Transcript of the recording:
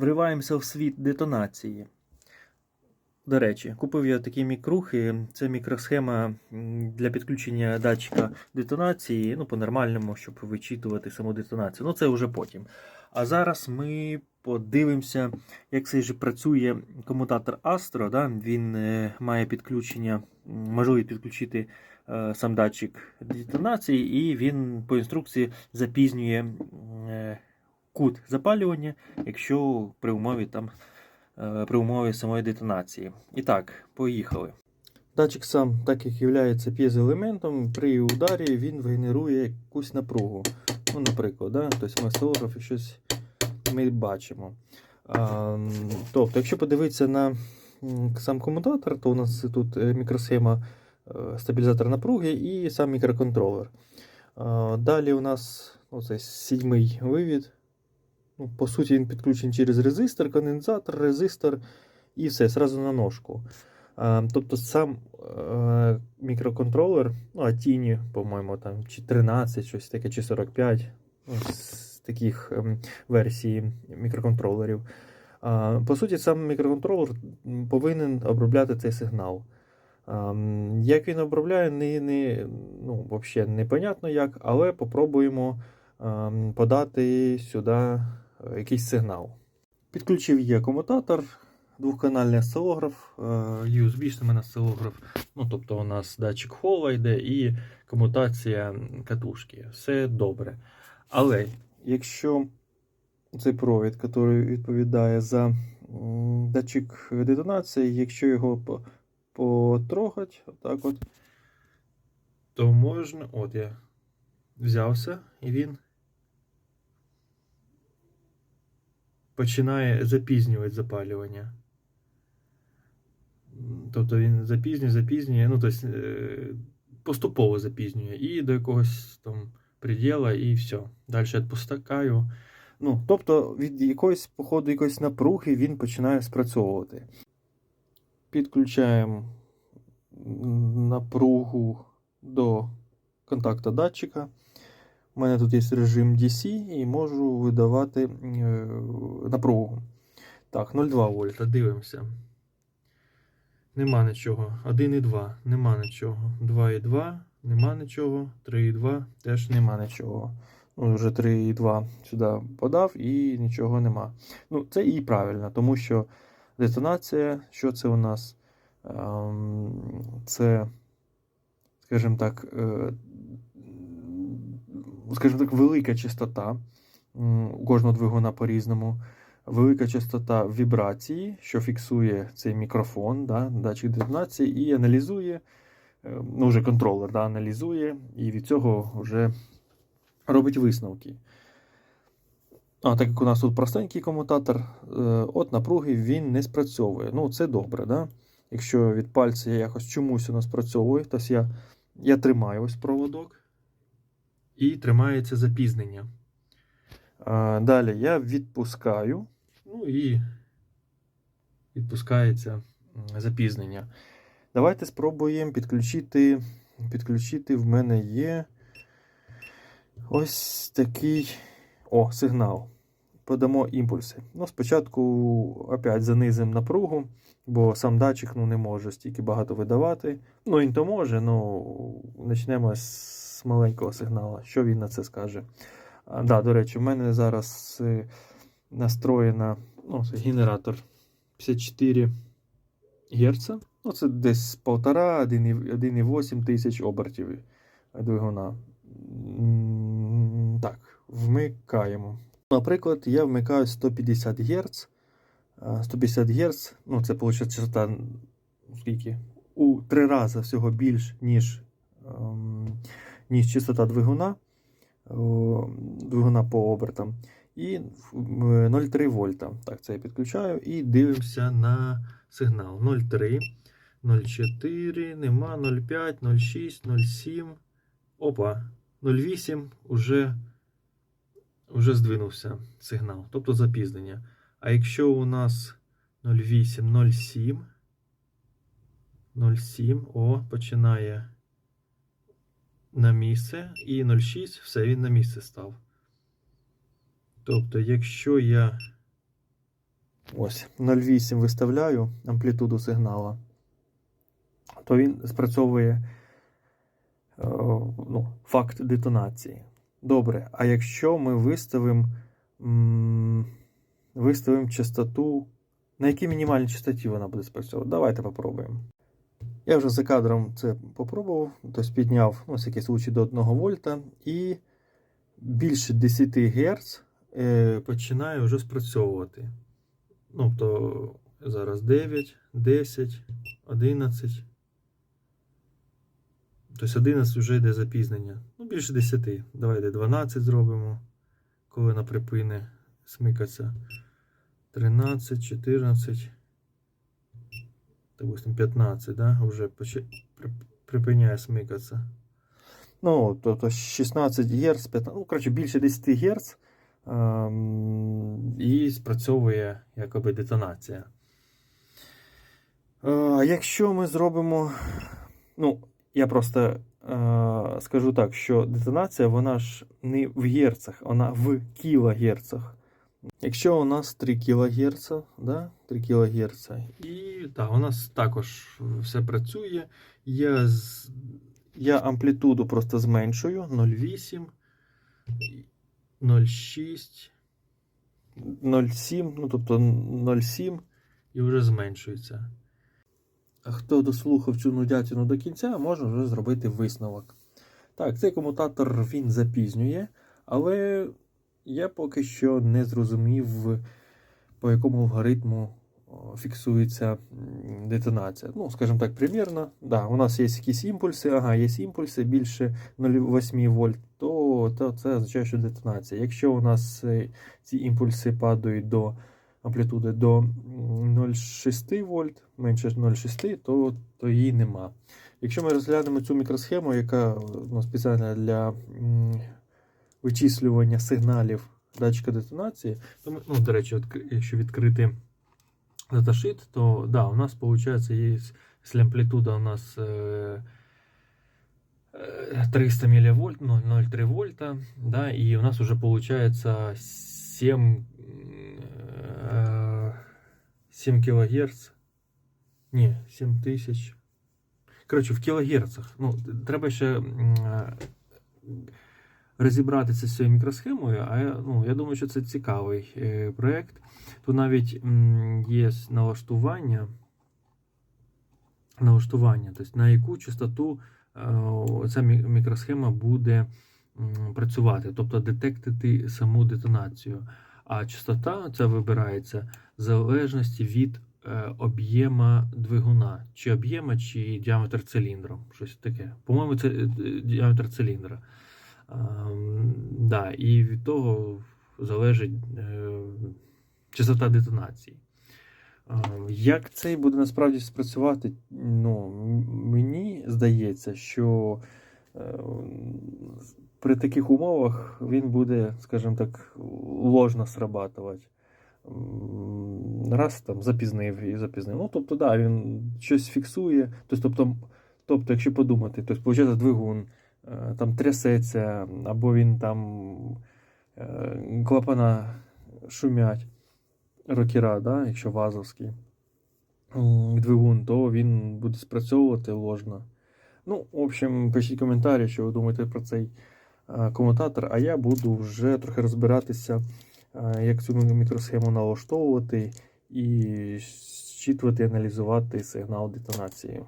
Вриваємося в світ детонації. До речі, купив я такі мікрухи. Це мікросхема для підключення датчика детонації, ну, по-нормальному, щоб вичитувати саму детонацію. Ну, це вже потім. А зараз ми подивимося, як цей же працює комутатор Astro. Да? Він е, має підключення, можливість підключити е, сам датчик детонації, і він по інструкції запізнює е, кут запалювання, якщо при умові там е, при умові самої детонації. І так, поїхали. Датчик сам, так як є п'єзоелементом, при ударі він генерує якусь напругу. Ну, наприклад, да? тобто ми осцилографі щось ми бачимо. А, тобто, якщо подивитися на сам комутатор, то у нас тут е, мікросхема е, стабілізатор напруги і сам мікроконтролер. Далі у нас оце сідьмий вивід. Ну, по суті, він підключений через резистор, конденсатор, резистор і все, зразу на ножку. А, тобто сам е, мікроконтролер, ну, а тіні, по-моєму, там чи 13, щось таке, чи 45 ну, з таких ем, версій мікроконтролерів. А, по суті, сам мікроконтролер повинен обробляти цей сигнал. А, як він обробляє, не, не, ну, взагалі непонятно як, але попробуємо ем, подати сюди якийсь сигнал. Підключив є комутатор, двохканальний осцилограф, е, USB у осцилограф, ну, тобто у нас датчик хола йде і комутація катушки. Все добре. Але якщо цей провід, який відповідає за датчик детонації, якщо його по- потрогати, отак от, то можна. От я взявся, і він починає запізнювати запалювання. Тобто він запізнює, запізнює, ну, тобто, е, поступово запізнює і до якогось там приділа, і все. Далі відпускаю. Ну, тобто від якоїсь, походу, якоїсь напруги він починає спрацьовувати. Підключаємо напругу до контакта датчика. У мене тут є режим DC і можу видавати е, напругу. Так, 0,2 вольта, дивимося. Нема нічого. 1,2, нема нічого. 2,2, нема нічого. 3,2, теж нема нічого. Ну, вже 3,2 сюди подав і нічого нема. Ну, це і правильно, тому що детонація, що це у нас? Ем, Це, скажімо так, е, скажімо так, велика частота. У кожного двигуна по-різному. Велика частота вібрації, що фіксує цей мікрофон, да, датчик детонації, і аналізує, е, ну, вже контролер да, аналізує, і від цього вже робить висновки. А так як у нас тут простенький комутатор, е, от напруги він не спрацьовує. Ну, це добре, да? Якщо від пальця якось чомусь воно спрацьовує, то я, я тримаю ось проводок і тримається запізнення. А, далі я відпускаю, ну і відпускається запізнення. Давайте спробуємо підключити. Підключити в мене є ось такий о, сигнал. Подамо імпульси. Ну, спочатку опять занизимо напругу, бо сам датчик ну, не може стільки багато видавати. Ну, він то може, ну почнемо з маленького сигналу. Що він на це скаже? А, да, до речі, в мене зараз е, настроєна ну, генератор 54 Гц. Ну, це десь 1,5-1,8 тисяч обертів двигуна. Так, вмикаємо. Наприклад, я вмикаю 150 Гц. 150 Гц, ну це виходить частота скільки? У три рази всього більш, ніж, ем, ніж частота двигуна, двигуна по обертам. І 0,3 вольта. Так, це я підключаю і дивимося на сигнал. 0,3, 0,4, нема, 0,5, 0,6, 0,7. Опа, 0,8 уже, уже здвинувся сигнал, тобто запізнення. А якщо у нас 0,8, 0,7, 0,7, о, починає на місце, і 0,6, все, він на місце став. Тобто, якщо я ось 0,8 виставляю амплітуду сигнала, то він спрацьовує е, ну, факт детонації. Добре, а якщо ми виставимо м, виставимо частоту, на якій мінімальній частоті вона буде спрацьовувати? Давайте попробуємо. Я вже за кадром це попробував, тобто підняв ну, всякий случай до 1 вольта і більше 10 Гц е, починає вже спрацьовувати. Ну, то зараз 9, 10, 11. Тобто 11 вже йде запізнення. Ну, більше 10. Давайте 12 зробимо, коли вона припине смикатися. 13, 14. Допустим, 15, да? Вже припиняє смикатися. Ну, тобто 16 Гц, 15, ну, коротше, більше 10 Гц. Ем, і спрацьовує якоби детонація. Е, А якщо ми зробимо. Ну, я просто е, скажу так, що детонація, вона ж не в герцах, вона в кілогерцах. Якщо у нас 3 кГц, да? 3 кГц, і так, у нас також все працює. Я, з... я амплітуду просто зменшую 0,8, 0,6, 0,7, ну тобто 0,7 і вже зменшується. А хто дослухав цю нудятину до кінця, може вже зробити висновок. Так, цей комутатор він запізнює, але я поки що не зрозумів, по якому алгоритму фіксується детонація. Ну, скажімо так, примірно. Да, у нас є якісь імпульси, ага, є імпульси більше 0,8 вольт, то, то це означає, що детонація. Якщо у нас е, ці імпульси падають до амплітуди до 0,6 вольт, менше 0,6, то, то її нема. Якщо ми розглянемо цю мікросхему, яка ну, спеціальна для вичислювання сигналів датчика детонації, то ми, ну, до речі, якщо відкрити даташит, то да, у нас виходить, є, якщо амплітуда у нас е, е, 300 мВ, ну, 0,3 вольта, да, і у нас вже виходить 7, е, 7 кГц. Ні, 7 тисяч. Коротше, в кілогерцах. Ну, треба ще м, е, розібратися з цією мікросхемою, а я, ну, я думаю, що це цікавий е, проєкт. Тут навіть є налаштування, налаштування, тобто на яку частоту е, ця мікросхема буде працювати, тобто детектити саму детонацію. А частота ця вибирається в залежності від е, об'єма двигуна, чи об'єма, чи діаметр циліндру. Щось таке. По-моєму, це діаметр циліндра. Ем, да, і від того залежить е, частота детонації. Ем, Як цей буде насправді спрацювати? Ну, мені здається, що е, при таких умовах він буде, скажімо так, ложно срабатувати. Раз там запізнив і запізнив. Ну, тобто, да, він щось фіксує. Тобто, тобто, тобто якщо подумати, тобто, виходить, двигун там трясеться, або він там е, клапана шумять, рокера, да, якщо вазовський двигун, то він буде спрацьовувати ложно. Ну, в общем, пишіть коментарі, що ви думаєте про цей е, комутатор, а я буду вже трохи розбиратися, е, як цю мікросхему налаштовувати і зчитувати, аналізувати сигнал детонації.